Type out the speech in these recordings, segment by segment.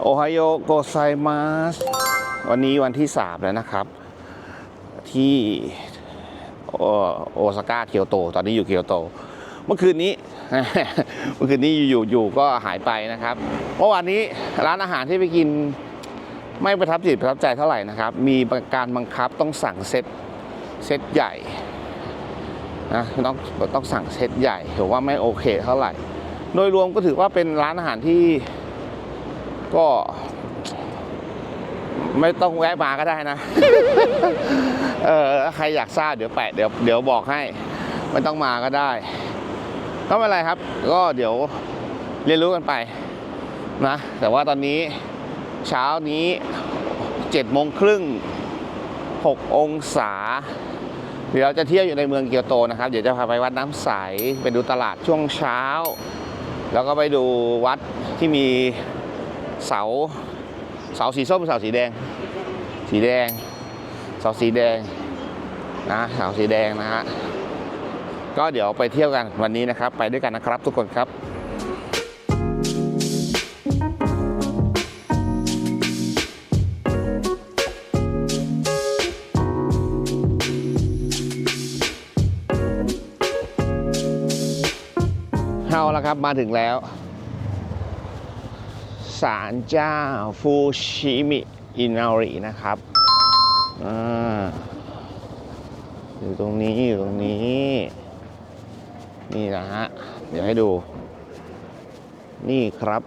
โอไฮโอโกไซมาสวันนี้วันที่สามแล้วนะครับ ที่โอโอซาก้าเกียวโต ตอนนี้อยู่เกียวโต เมื่อคืนนี้ เมื่อคืนนี้อยู่ๆอยู่ก็หายไปนะครับเมื่อวานนี้ร้านอาหารที่ไปกินไม่ประทับจิตประทับใจเท่าไหร่นะครับ มีการบังคับต้องสั่งเซตเซตใหญ่นะต้องต้องสั่งเซตใหญ่ถือว่าไม่โอเคเท่าไหร่ โดยรวมก็ถือว่าเป็นร้านอาหารที่ ก็ ไม่ต้องแวะมาก็ได้นะ เออใครอยากทราบเดี๋ยวแปะเดี๋ยวเดี๋ยวบอกให้ ไม่ต้องมาก็ได้ ก็ไม่เป็นไรครับ ก็เดี๋ยวเรียนรู้กันไปนะ แต่ว่าตอนนี้เช้านี้7จ็ดโมงครึ่ง6องศา เดี๋ยวเราจะเที่ยวอยู่ในเมืองเกียวโตนะครับ เดี๋ยวจะพาไปวัดน้ำใส ไปดูตลาดช่วงเช้า แล้วก็ไปดูวัดที่มี เสาเสาสีส้มเสาสีแดง สีแดง เสาสีแดงนะเสาสีแดงนะฮะก็เดี๋ยวไปเที่ยวกันวันนี้นะครับ ไปด้วยกันนะครับทุกคนครับเอาละครับมาถึงแล้ว ศาลเจ้าฟูชิมิอินารินะครับออยู่ตรงนี้อยู่ตรงนี้ นี่นะฮะ เดี๋ยวให้ดู นี่ครับ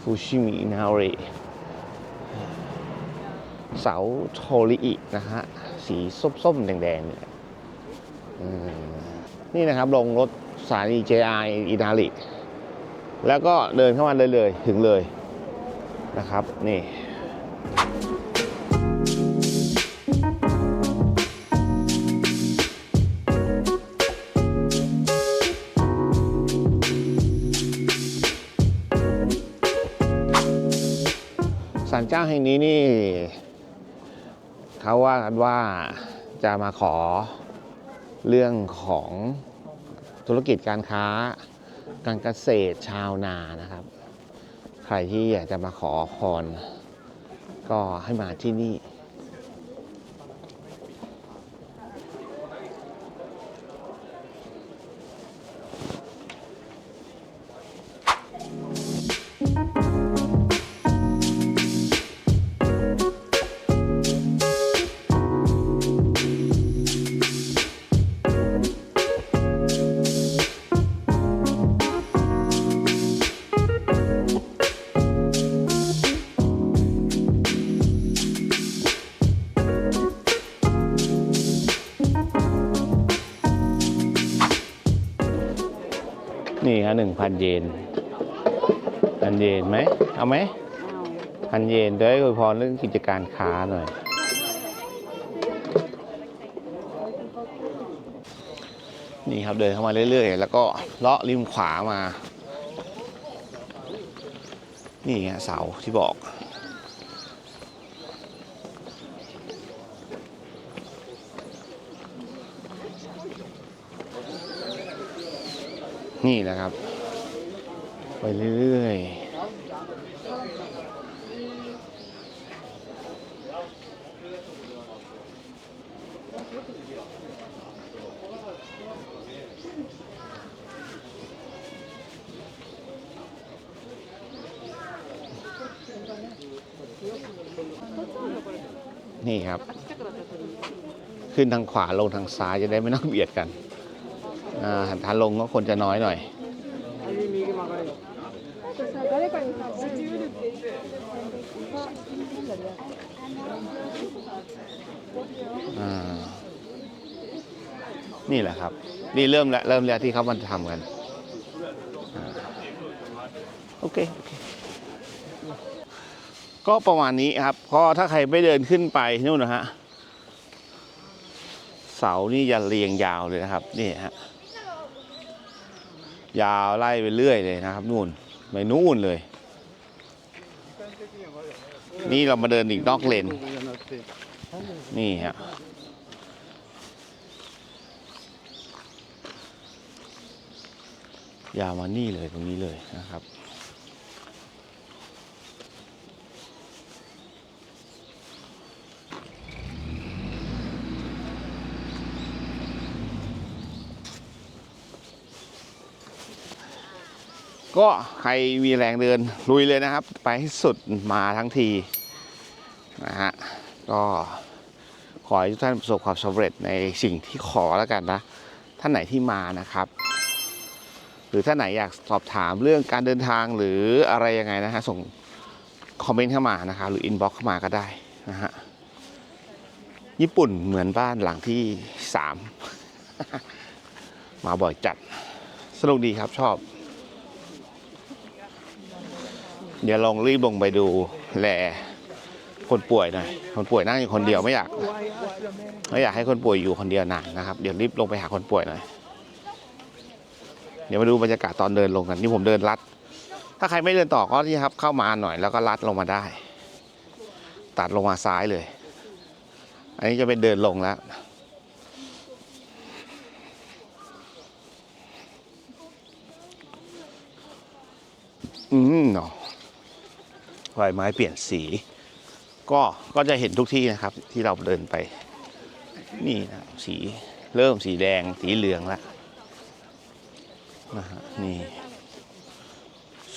ฟูชิมิอินาริเสาโทริอินะฮะ สีส้มๆ แดงๆเนี่ยนี่นะครับลงรถสถานี JR อินาริ แล้วก็เดินเข้ามาเลยเลยๆถึงเลยนะครับนี่ศาลเจ้าแห่งนี้นี่เขาว่ากันว่าจะมาขอเรื่องของธุรกิจการค้า การเกษตรชาวนานะครับ ใครที่อยากจะมาขอพรก็ให้มาที่นี่ นะหนึ่งพันเยนพันเยนไหมเอาไหมพันเยนด้วยอวยพรเรื่องกิจการค้าหน่อย นี่ครับเดินเข้ามาเรื่อยๆ แล้วก็เลาะริมขวามา นี่ฮะเสาที่บอก นี่แหละครับ ไปเรื่อยๆนี่ครับ ขึ้นทางขวาลงทางซ้ายจะได้ไม่ต้องเบียดกัน อ่าทางลงก็คนจะน้อยหน่อยอ่านี่แหละครับ นี่เริ่มแล้วเริ่มแล้วที่เขามันทำกันอโอเคอเค ก็ประมาณนี้ครับเพราะถ้าใครไม่เดินขึ้นไปนู่นนะฮะ เสานี่จะเรียงยาวเลยนะครับ นี่ฮะ ยาวไล่ไปเรื่อยเลยนะครับ นู่นไปนู่นเลย นี่เรามาเดินอีกนอกเลนนี่ฮะยาวมานี่เลยตรงนี้เลยนะครับ ก็ใครมีแรงเดินลุยเลยนะครับ ไปให้สุดมาทั้งทีนะฮะก็ขอให้ทุกท่านประสบความสำเร็จในสิ่งที่ขอแล้วกันนะ ท่านไหนที่มานะครับ หรือท่านไหนอยากสอบถามเรื่องการเดินทางหรืออะไรยังไงนะฮะส่งคอมเมนต์เข้ามานะครับหรืออินบ็อกซ์เข้ามาก็ได้นะฮะญี่ปุ่นเหมือนบ้านหลังที่สามมาบ่อยจัด สนุกดีครับชอบ เดี๋ยวลองรีบลงไปดูแลคนป่วยหน่อยคนป่วยนั่งอยู่คนเดียวไม่อยากไม่อยากให้คนป่วยอยู่คนเดียวนานนะครับ เดี๋ยวรีบลงไปหาคนป่วยหน่อยเดี๋ยวมาดูบรรยากาศตอนเดินลงกันนี่ผมเดินลัด ถ้าใครไม่เดินต่อก็นี่ครับ เข้ามาหน่อยแล้วก็ลัดลงมาได้ ตัดลงมาซ้ายเลย อันนี้จะเป็นเดินลงแล้วอืมเนาะ ใบไม้เปลี่ยนสี ก็ก็จะเห็นทุกที่นะครับที่เราเดินไป นี่นะสีเริ่มสีแดงสีเหลืองแล้วนะฮะนี่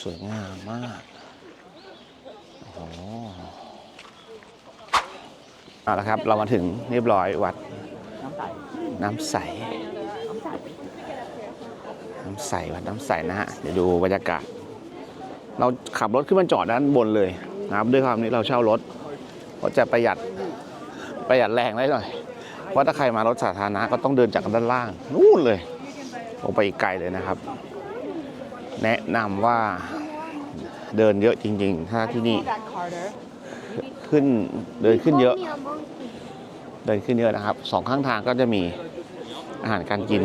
สวยงามมากโอ้เอาละครับ เรามาถึงเรียบร้อยวัด น้ำใส น้ำใสวัดน้ำใสนะฮะ เดี๋ยวดูบรรยากาศ เราขับรถขึ้นมาจอดด้านบนเลยนะครับ ด้วยความที่เราเช่ารถก็จะประหยัดประหยัดแรงได้หน่อย เพราะถ้าใครมารถสาธารณะก็ต้องเดินจากด้านล่าง นู่นเลยลงไปอีกไกลเลยนะครับ แนะนำว่าเดินเยอะจริง ๆ ถ้าที่นี่ขึ้นเดินขึ้นเยอะ เดินขึ้นเยอะนะครับสองข้างทางก็จะมีอาหารการกิน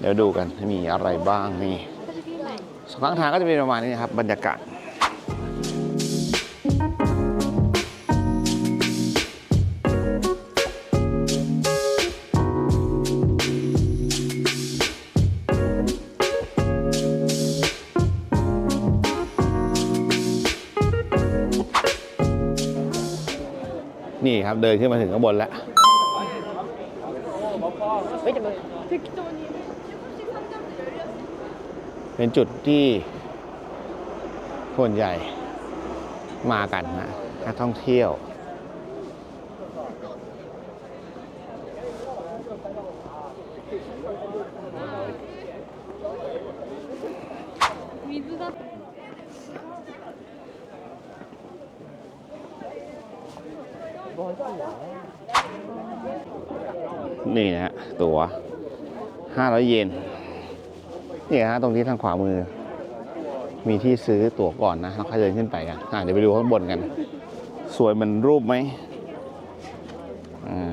เดี๋ยวดูกันมีอะไรบ้างนี่ สองข้างทางก็จะเป็นประมาณนี้นครับบรรยากาศนี่ครับเดินขึ้นมาถึงข้างบนแล้ว เป็นจุดที่คนใหญ่มากันนะนักท่องเที่ยว นี่นะตั๋ว500 เยน นี่ฮะตรงที่ทางขวามือ มีที่ซื้อตั๋วก่อนนะแล้วค่อยเดินขึ้นไปกันอะเดี๋ยวไปดูข้างบนกัน สวยเหมือนรูปไหมอ่า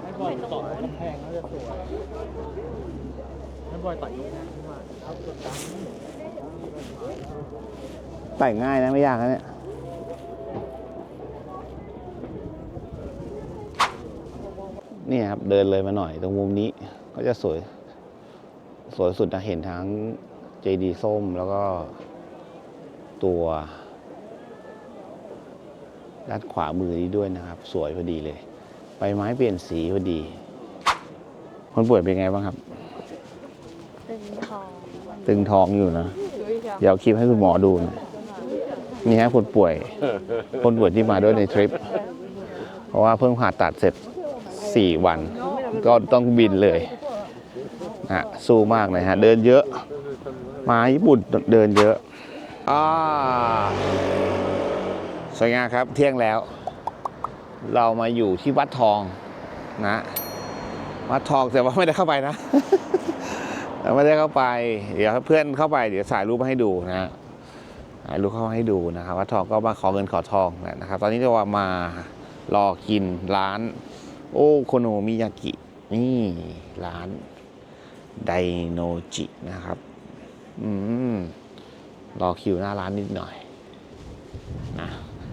ให้บอยต่อกำแพงน่าจะสวยให้บอยต่อยกำแพงขึ้นมาเอาตัวตั้งไต่ง่ายนะไม่ยากนะเนี่ย นี่ครับเดินเลยมาหน่อยตรงมุมนี้ก็จะสวย สวยสุดนะเห็นทั้งเจดีส้มแล้วก็ตัว ด้านขวามือนี้ด้วยนะครับ สวยพอดีเลยใบไม้เปลี่ยนสีพอดี คนป่วยเป็นไงบ้างครับ ตึงทองตึงท้องอยู่นะเดี๋ยวเอาคลิปให้คุณหมอดูหนะนี่ฮะคนป่วย คนป่วยที่มาด้วยในทริป เพราะว่าเพิ่งผ่าตัดเสร็จ 4 วัน ก็ต้องบินเลยนะฮะสู้มากเลยฮะ เดินเยอะ มาญี่ปุ่นเดินเยอะอ่าสวยงามครับเที่ยงแล้ว เรามาอยู่ที่วัดทองนะ วัดทองแต่ว่าไม่ได้เข้าไปนะไม่ได้เข้าไป เดี๋ยวเพื่อนเข้าไป เดี๋ยวถ่ายรูปมาให้ดูนะฮะถ่ายรูปเข้ามาให้ดูนะครับวัดทองก็มาขอเงินขอทองนะครับ ตอนนี้ก็ว่ามารอกินร้าน โอโคโนมิยากิ นี่ร้านไดโนจินะครับ อืม รอคิวหน้าร้านนิดหน่อย นะ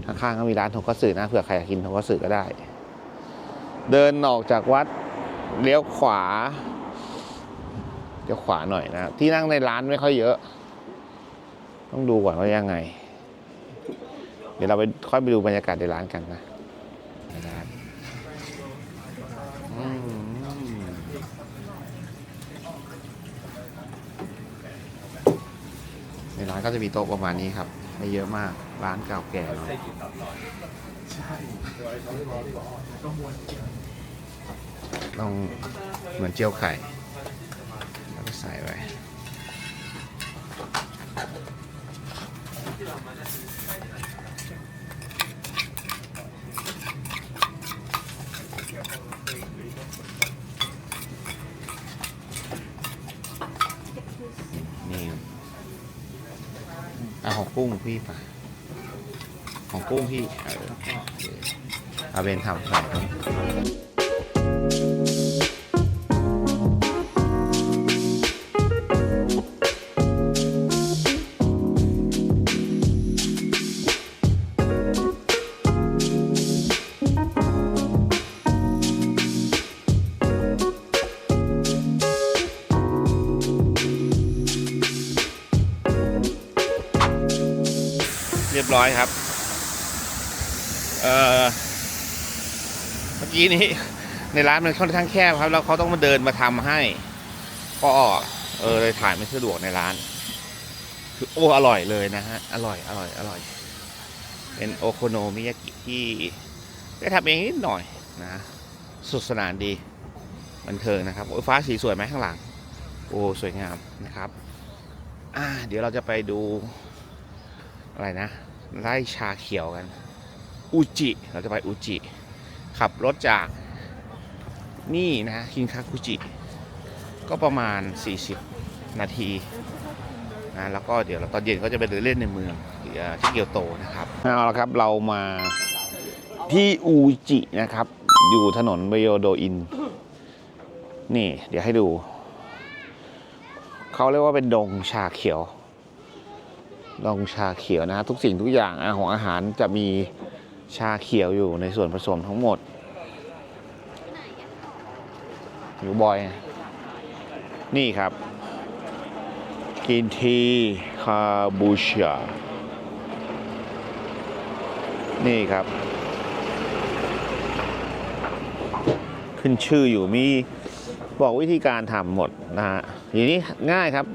ข้างๆก็มีร้านทงคัตสึนะเผื่อใครอยากกินทงคัตสึก็ได้ เดินออกจากวัดเลี้ยวขวาเดี๋ยวขวาหน่อยนะที่นั่งในร้านไม่ค่อยเยอะ ต้องดูก่อนว่ายังไง เดี๋ยวเราไปค่อยไปดูบรรยากาศในร้านกันนะนะครับอืม ร้าน ก็จะมีโต๊ะประมาณนี้ครับ ไม่เยอะมากร้านเก่าแก่หน่อยต้องเหมือนเจียวไข่แล้วก็ใส่ไว้ นี่ อะของกุ้งพี่ป่ะของกุ้งพี่ เออโอเคเอาเป็นทำใส่ เรียบร้อยครับ เออเมื่อกี้นี้ ในร้านมันค่อนข้างแคบครับ แล้วเขาต้องมาเดินมาทำให้ ก็เออเลยถ่ายไม่สะดวกในร้าน คือโอ้อร่อยเลยนะฮะ อร่อย อร่อย อร่อย เป็นโอโคโนมิยากิที่ได้ทำเองนิดหน่อยนะสุดสนานดีบันเทิงนะครับโอ้ฟ้าสีสวยไหมข้างหลัง โอ้สวยงามนะครับ อ่า เดี๋ยวเราจะไปดูอะไรนะ ไล่ชาเขียวกันอุจิ เราจะไปอุจิ ขับรถจากนี่นะ คินคาคุจิ ก็ประมาณ 40 นาทีนะแล้วก็เดี๋ยวเราตอนเย็นก็จะไปเดินเล่นในเมืองที่เอ่อที่เกียวโตนะครับเอาละครับเรามาที่อูจินะครับ อยู่ถนนเบโยโดอิน นี่ เดี๋ยวให้ดู เขาเรียกว่าเป็นดงชาเขียว ดองชาเขียวนะทุกสิ่งทุกอย่างของอาหารจะมีชาเขียวอยู่ในส่วนผสมทั้งหมด อยู่บอย นี่ครับ กินทีคาบูชานี่ครับ ขึ้นชื่ออยู่มีบอกวิธีการทำหมดนะฮะอย่างนี้ง่ายครับ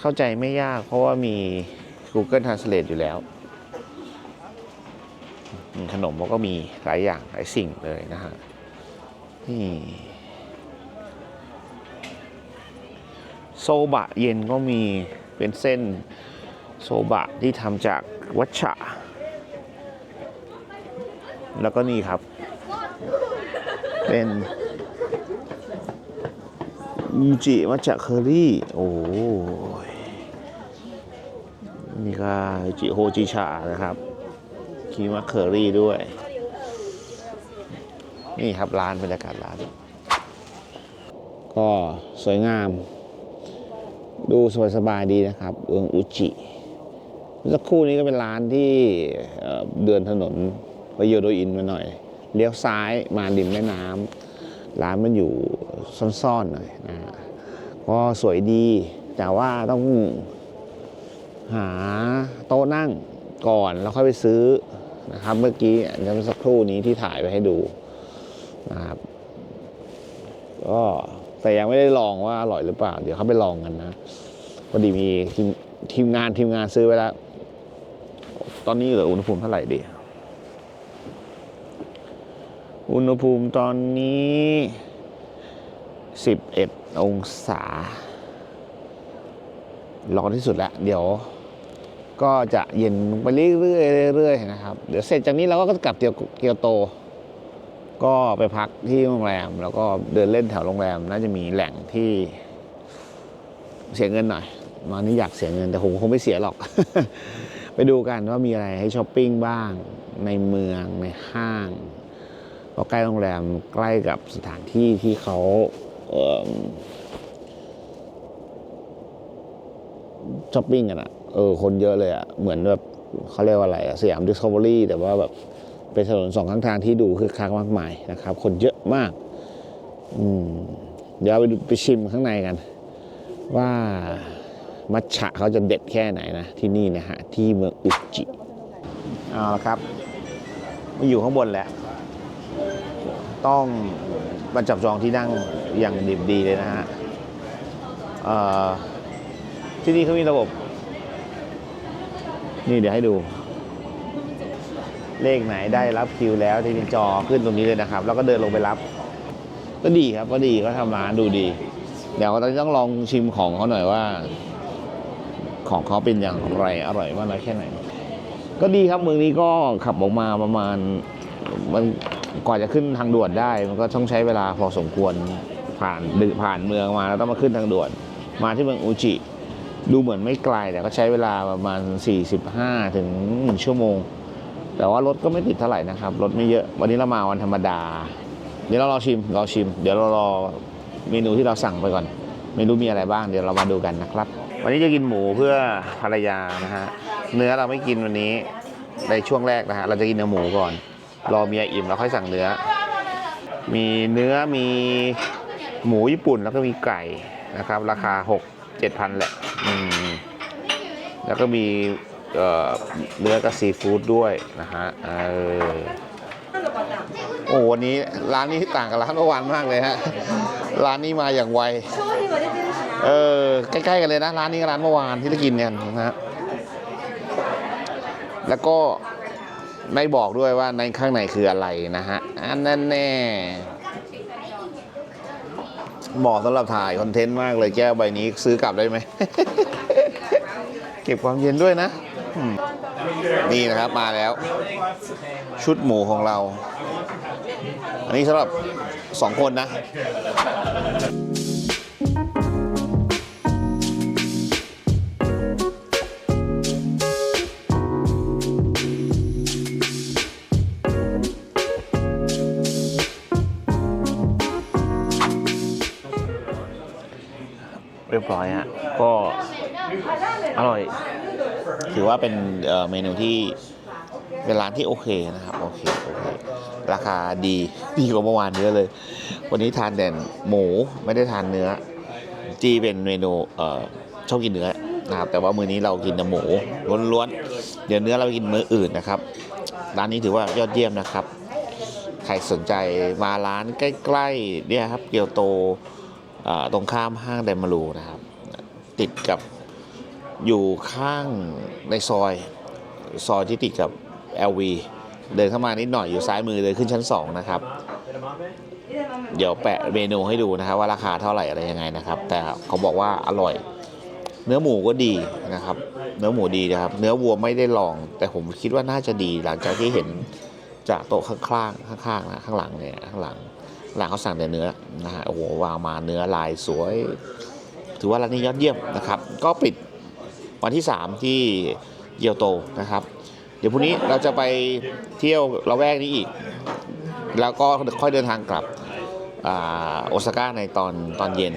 เข้าใจไม่ยากเพราะว่ามี Google Translate อยู่แล้ว ขนมเขาก็มีหลายอย่างหลายสิ่งเลยนะฮะนี่โซบะเย็นก็มีเป็นเส้นโซบะที่ทำจากวัชชะ แล้วก็นี่ครับ เป็นอูจิมาจากเคอรี่ โอ้ นี่ก็จิโฮจิชานะครับคีมะเคอรี่ด้วย นี่ครับร้านบรรยากาศร้าน ก็สวยงาม ดูสบายๆดีนะครับ เอืองอุจิสักครู่นี้ก็เป็นร้านที่เดินถนนไปโยโดอินมาหน่อย เลี้ยวซ้ายมาริมแม่น้ำร้านมันอยู่ซ่อนๆหน่อยนะก็สวยดีแต่ว่าต้อง หาโต๊ะนั่งก่อนแล้วค่อยไปซื้อนะครับ เมื่อกี้เมื่อสักครู่นี้ที่ถ่ายไปให้ดูนะครับก็แต่ยังไม่ได้ลองว่าอร่อยหรือเปล่า เดี๋ยวเขาไปลองกันนะพอดีมีทีมทีมงานทีมงานซื้อไว้แล้ว ตอนนี้เหลืออุณหภูมิเท่าไหร่ดีอุณหภูมิตอนนี้ 11 องศาร้อนที่สุดแล้ว เดี๋ยว ก็จะเย็นลงไปเรื่อยๆเรื่อยๆนะครับ เดี๋ยวเสร็จจากนี้เราก็กลับเกียวโต ก็ไปพักที่โรงแรม แล้วก็เดินเล่นแถวโรงแรม น่าจะมีแหล่งที่เสียเงินหน่อยมานี่อยากเสียเงินแต่ผมคงไม่เสียหรอก ไปดูกันว่ามีอะไรให้ช้อปปิ้งบ้าง ในเมืองในห้างก็ใกล้โรงแรมใกล้กับสถานที่ที่เขาเช้อปปิ้งกันอะ เออคนเยอะเลยอะเหมือนแบบเขาเรียกว่าอะไรอะสยามดิสคัฟเวอรี่แต่ว่าแบบเป็นถนนสองข้างทางที่ดูคือคักมากมายนะครับ คนเยอะมากอืมเดี๋ยวไปดูไปชิมข้างในกัน ว่ามัทฉะเขาจะเด็ดแค่ไหนนะ ที่นี่นะฮะ ที่เมืองอุจิเอาละครับมาอยู่ข้างบนแหละ ต้องมาจับจองที่นั่งอย่างดิบดีเลยนะฮะที่นี่เขามีระบบ นี่เดี๋ยวให้ดู เลขไหนได้รับคิวแล้วที่มีจอขึ้นตรงนี้เลยนะครับ แล้วก็เดินลงไปรับ ก็ดีครับก็ดีก็ทำร้านดูดี เดี๋ยวเราต้องลองชิมของเขาหน่อยว่า ของเขาเป็นอย่างไรอร่อยมากน้อยแค่ไหน ก็ดีครับเมืองนี้ก็ขับออกมาประมาณมันกว่าจะขึ้นทางด่วนได้ มันก็ต้องใช้เวลาพอสมควรผ่านผ่านเมืองมาแล้วต้องมาขึ้นทางด่วน มาที่เมืองอูจิ ดูเหมือนไม่ไกลแต่ก็ใช้เวลาประมาณ 45 ถึง 1 ชั่วโมง แต่ว่ารถก็ไม่ติดเท่าไหร่นะครับ รถไม่เยอะ วันนี้เรามาวันธรรมดา เดี๋ยวเรารอชิมรอชิม เดี๋ยวเรารอเมนูที่เราสั่งไปก่อน ไม่รู้มีอะไรบ้าง เดี๋ยวเรามาดูกันนะครับ วันนี้จะกินหมูเพื่อภรรยานะฮะ เนื้อเราไม่กินวันนี้ ในช่วงแรกนะฮะ เราจะกินเนื้อหมูก่อน รอเมียอิ่มแล้วค่อยสั่งเนื้อ มีเนื้อ มีหมูญี่ปุ่นแล้วก็มีไก่นะครับ ราคา 6 7พันแหละอืมแล้วก็มีเอ่อเนื้อกับซีฟู้ดด้วยนะฮะเออโอ้วันนี้ร้านนี้ต่างกับร้านเมื่อวานมากเลยฮะ ร้านนี้มาอย่างไว เออ ใกล้ๆกันเลยนะ ร้านนี้กับร้านเมื่อวานที่ได้กินเนี่ยนะฮะ แล้วก็ไม่บอกด้วยว่าในข้างในคืออะไรนะฮะ อันนั้นแน่ เหมาะสำหรับถ่ายคอนเทนต์มากเลยแก้วใบนี้ซื้อกลับได้ไหม เก็บความเย็นด้วยนะอืมนี่นะครับมาแล้ว ชุดหมูของเรา อันนี้สำหรับสองคนนะ เรียบร้อยฮะก็อร่อย ถือว่าเป็นเมนูที่เป็นร้านที่โอเคนะครับโอเคโอเคราคาดีดีกว่าเมื่อวานเยอะเลย วันนี้ทานแต่หมูไม่ได้ทานเนื้อ จีเป็นเมนูเอ่อชอบกินเนื้อนะครับแต่ว่ามื้อนี้เรากินแต่หมูล้วนๆเดี๋ยวเนื้อเราไปกินมื้ออื่นนะครับร้านนี้ถือว่ายอดเยี่ยมนะครับ ใครสนใจมาร้านใกล้ๆเนี่ยครับเกียวโต ตรงข้ามห้างไดมารูนะครับ ติดกับอยู่ข้างในซอยซอยที่ติดกับ LV เดินเข้ามานิดหน่อยอยู่ซ้ายมือเลยขึ้นชั้น 2 นะครับ เดี๋ยวแปะเมนูให้ดูนะครับ ว่าราคาเท่าไหร่อะไรยังไงนะครับ แต่เขาบอกว่าอร่อย เนื้อหมูก็ดีนะครับ เนื้อหมูดีนะครับ เนื้อวัวไม่ได้ลอง แต่ผมคิดว่าน่าจะดีหลังจากที่เห็นจากโต๊ะข้างๆข้างๆนะข้างหลังเนี่ยข้างหลัง ร้านเขาสั่งแต่เนื้อนะฮะโอ้โหวางมาเนื้อลายสวย ถือว่าร้านนี้ยอดเยี่ยมนะครับ ก็ปิดวันที่ 3 ที่เกียวโตนะครับ เดี๋ยวพรุ่งนี้เราจะไปเที่ยวละแวกนี้อีก แล้วก็ค่อยเดินทางกลับอโอซาก้าในตอนตอนเย็น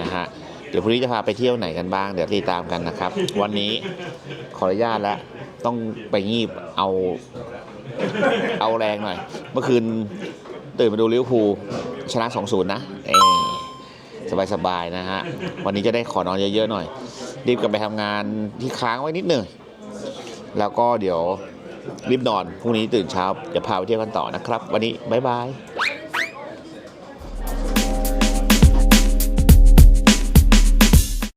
นะฮะเดี๋ยวพรุ่งนี้จะพาไปเที่ยวไหนกันบ้าง เดี๋ยวติดตามกันนะครับ วันนี้ขออนุญาตแล้วต้องไปงีบเอาเอาแรงหน่อย เมื่อคืน ตื่นมาดูลิเวอร์พูลชนะ 2-0 นะเอสบายๆนะฮะ วันนี้จะได้ขอนอนเยอะ ๆ หน่อย รีบกลับไปทำงานที่ค้างไว้นิดหนึ่ง แล้วก็เดี๋ยวรีบนอน พรุ่งนี้ตื่นเช้าจะพาไปเที่ยวกันต่อนะครับ วันนี้บ๊ายบาย